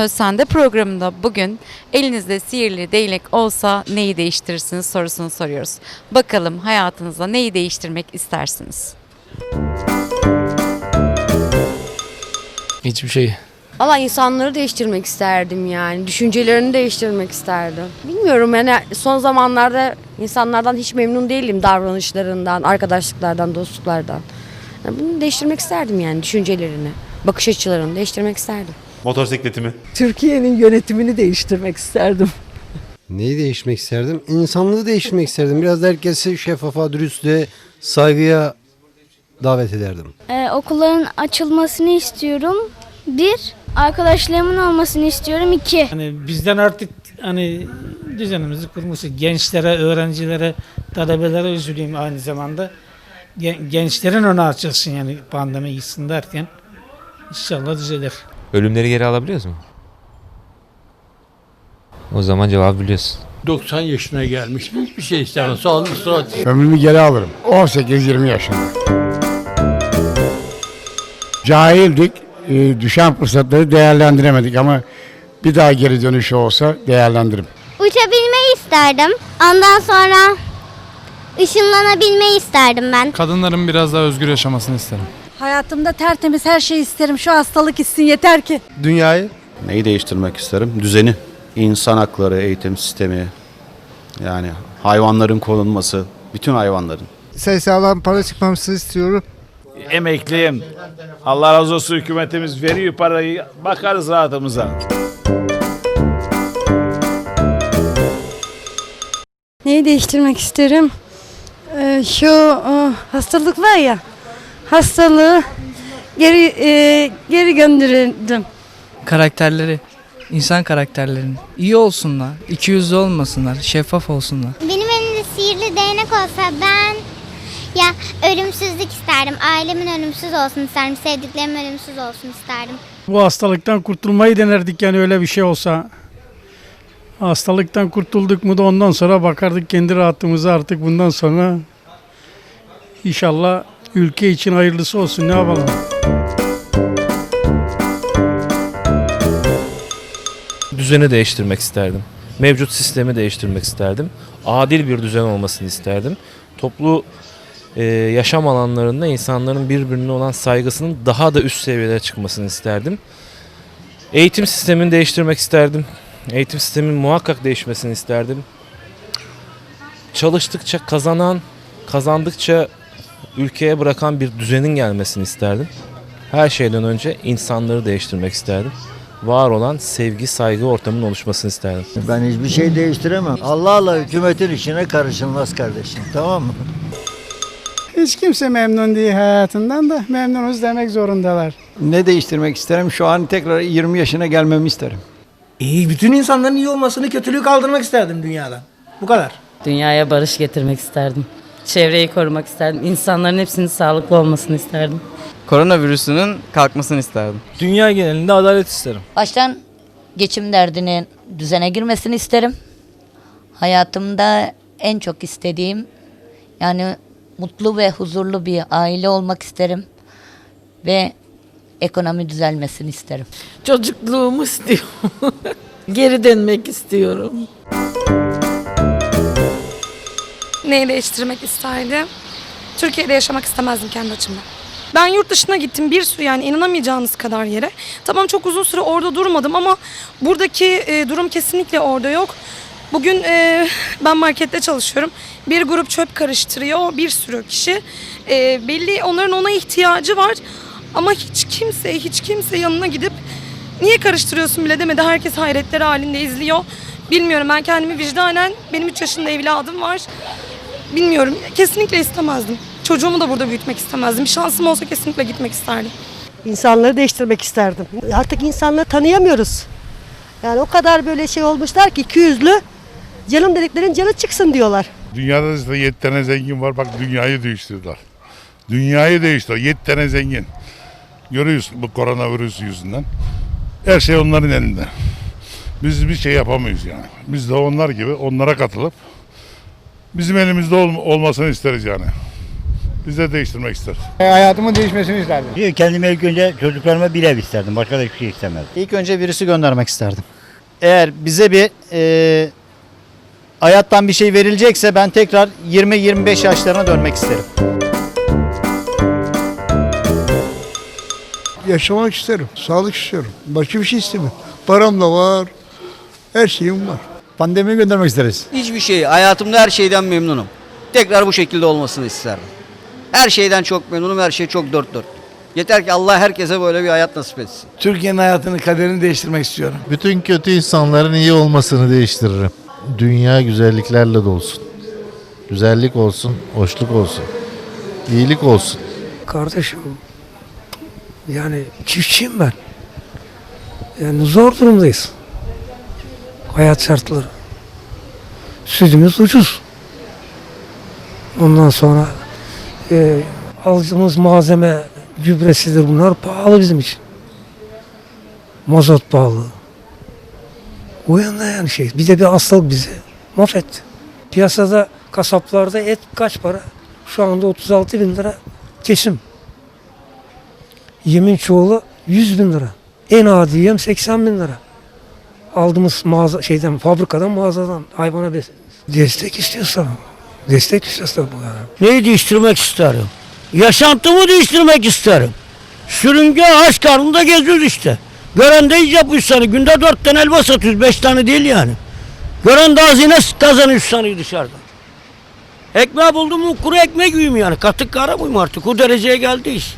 Söz Sende programında bugün elinizde sihirli değnek olsa neyi değiştirirsiniz sorusunu soruyoruz. Bakalım hayatınızda neyi değiştirmek istersiniz? Hiçbir şey. Valla insanları değiştirmek isterdim yani. Düşüncelerini değiştirmek isterdim. Bilmiyorum yani son zamanlarda insanlardan hiç memnun değilim davranışlarından, arkadaşlıklardan, dostluklardan. Yani bunu değiştirmek isterdim yani düşüncelerini, bakış açılarını değiştirmek isterdim. Motosikletimi. Türkiye'nin yönetimini değiştirmek isterdim. Neyi değişmek isterdim? İnsanlığı değiştirmek isterdim. Biraz da herkesi şeffafa, dürüstlüğe, saygıya davet ederdim. Ee, okulların açılmasını istiyorum. Bir, arkadaşlarımın olmasını istiyorum. İki, Hani bizden artık hani düzenimizi kurması gençlere, öğrencilere, talebelere üzüleyim aynı zamanda. Gen- Gençlerin önü açılsın yani pandemi gitsin derken inşallah düzelir. Ölümleri geri alabiliyoruz mu? O zaman cevabı biliyorsun. 90 yaşına gelmiş. Hiçbir şey istemem. Sağlık, sıhhat. Ömrümü geri alırım. 18-20 yaşında. Cahildik. e, Düşen fırsatları değerlendiremedik ama bir daha geri dönüşü olsa değerlendiririm. uçabilmeyi isterdim. Ondan sonra ışınlanabilmeyi isterdim ben. Kadınların biraz daha özgür yaşamasını isterim. Hayatımda tertemiz her şeyi isterim. Şu hastalık gitsin yeter ki. Dünyayı Neyi değiştirmek isterim? Düzeni. İnsan hakları, eğitim sistemi. Yani hayvanların korunması. Bütün hayvanların. Sayısaldan para çıkmamasını istiyorum. Emekliyim. Allah razı olsun hükümetimiz veriyor parayı. Bakarız rahatımıza. Neyi değiştirmek isterim? Ee, şu e, hastalık var ya. Hastalığı geri e, geri gönderirdim. Karakterleri, insan karakterlerini. iyi olsunlar, ikiyüzlü olmasınlar, şeffaf olsunlar. Benim elimde sihirli değnek olsa ben ya ölümsüzlük isterdim. Ailemin ölümsüz olsun isterdim. Sevdiklerimin ölümsüz olsun isterdim. Bu hastalıktan kurtulmayı denerdik yani öyle bir şey olsa. Hastalıktan kurtulduk mu da ondan sonra bakardık kendi rahatımıza artık bundan sonra inşallah ülke için hayırlısı olsun ne yapalım. Düzeni değiştirmek isterdim. Mevcut sistemi değiştirmek isterdim. Adil bir düzen olmasını isterdim. Toplu e, yaşam alanlarında insanların birbirine olan saygısının daha da üst seviyelere çıkmasını isterdim. Eğitim sistemini değiştirmek isterdim. Eğitim sistemin muhakkak değişmesini isterdim. Çalıştıkça kazanan, kazandıkça ülkeye bırakan bir düzenin gelmesini isterdim. Her şeyden önce insanları değiştirmek isterdim. Var olan sevgi, saygı ortamının oluşmasını isterdim. Ben hiçbir şey değiştiremem. Allah'la hükümetin işine karışılmaz kardeşim. Tamam mı? Hiç kimse memnun değil hayatından da memnunuz demek zorundalar. Ne değiştirmek isterim? Şu an tekrar 20 yaşına gelmemi isterim. İyi, bütün insanların iyi olmasını, kötülüğü kaldırmak isterdim dünyadan. Bu kadar. Dünyaya barış getirmek isterdim. Çevreyi korumak isterdim. İnsanların hepsinin sağlıklı olmasını isterdim. Koronavirüsünün kalkmasını isterdim. Dünya genelinde adalet isterim. Baştan geçim derdinin düzene girmesini isterim. Hayatımda en çok istediğim yani mutlu ve huzurlu bir aile olmak isterim ve ekonomi düzelmesini isterim. Çocukluğumu istiyorum. Geri dönmek istiyorum. Neyi değiştirmek isterdim? Türkiye'de yaşamak istemezdim kendi açımdan. Ben yurt dışına gittim bir sürü yani inanamayacağınız kadar yere. Tamam çok uzun süre orada durmadım ama buradaki e, durum kesinlikle orada yok. Bugün e, ben markette çalışıyorum. Bir grup çöp karıştırıyor bir sürü kişi. E, belli onların ona ihtiyacı var. Ama hiç kimse hiç kimse yanına gidip niye karıştırıyorsun bile demedi. Herkes hayretler halinde izliyor. Bilmiyorum ben kendimi vicdanen benim 3 yaşında evladım var. Bilmiyorum. Kesinlikle istemezdim. Çocuğumu da burada büyütmek istemezdim. Bir şansım olsa kesinlikle gitmek isterdim. İnsanları değiştirmek isterdim. Artık insanları tanıyamıyoruz. Yani o kadar böyle şey olmuşlar ki iki yüzlü. Canım dediklerin canı çıksın diyorlar. Dünyada işte 7 tane zengin var. Bak dünyayı değiştirdiler. Dünyayı değiştirdiler. 7 tane zengin. Görüyorsun bu koronavirüs yüzünden. Her şey onların elinde. Biz bir şey yapamayız yani. Biz de onlar gibi onlara katılıp bizim elimizde ol- olmasını isteriz yani. Biz de değiştirmek isteriz. Hayatımın değişmesini isterdim. Kendime ilk önce çocuklarıma bir ev isterdim. Başka da hiçbir şey istemezdim. İlk önce virüsü göndermek isterdim. Eğer bize bir e, hayattan bir şey verilecekse ben tekrar 20-25 yaşlarına dönmek isterim. Yaşamak isterim. Sağlık istiyorum. Başka bir şey istemiyorum. Param da var. Her şeyim var. Pandemiyi göndermek isteriz. Hiçbir şey, hayatımda her şeyden memnunum. Tekrar bu şekilde olmasını isterdim. Her şeyden çok memnunum, her şey çok dört dört. Yeter ki Allah herkese böyle bir hayat nasip etsin. Türkiye'nin hayatını, kaderini değiştirmek istiyorum. Bütün kötü insanların iyi olmasını değiştiririm. Dünya güzelliklerle dolsun. Güzellik olsun, hoşluk olsun. iyilik olsun. Kardeşim yani çiftçiyim ben. Yani zor durumdayız. Hayat şartları. Sütümüz ucuz. Ondan sonra e, aldığımız malzeme gübresidir bunlar pahalı bizim için. Mazot pahalı. O yanda yani şey. Bir de bir hastalık bizi mahvetti. Piyasada kasaplarda et kaç para? Şu anda 36 bin lira kesim. Yemin çoğulu 100 bin lira. En adi yem 80 bin lira. Aldığımız mağaza şeyden fabrikadan mağazadan hayvana bes destek istiyorsa destek istiyorsa bu yani. Neyi değiştirmek isterim? Yaşantımı değiştirmek isterim. Sürünge aç karnında geziyoruz işte. Gören de yapıyor sana. Günde dört tane elma satıyoruz. Beş tane değil yani. Gören de hazine kazanıyor sanıyor dışarıda. Ekmeği buldum mu kuru ekmek yiyeyim yani. Katık kara mıyım artık? O dereceye geldi iş.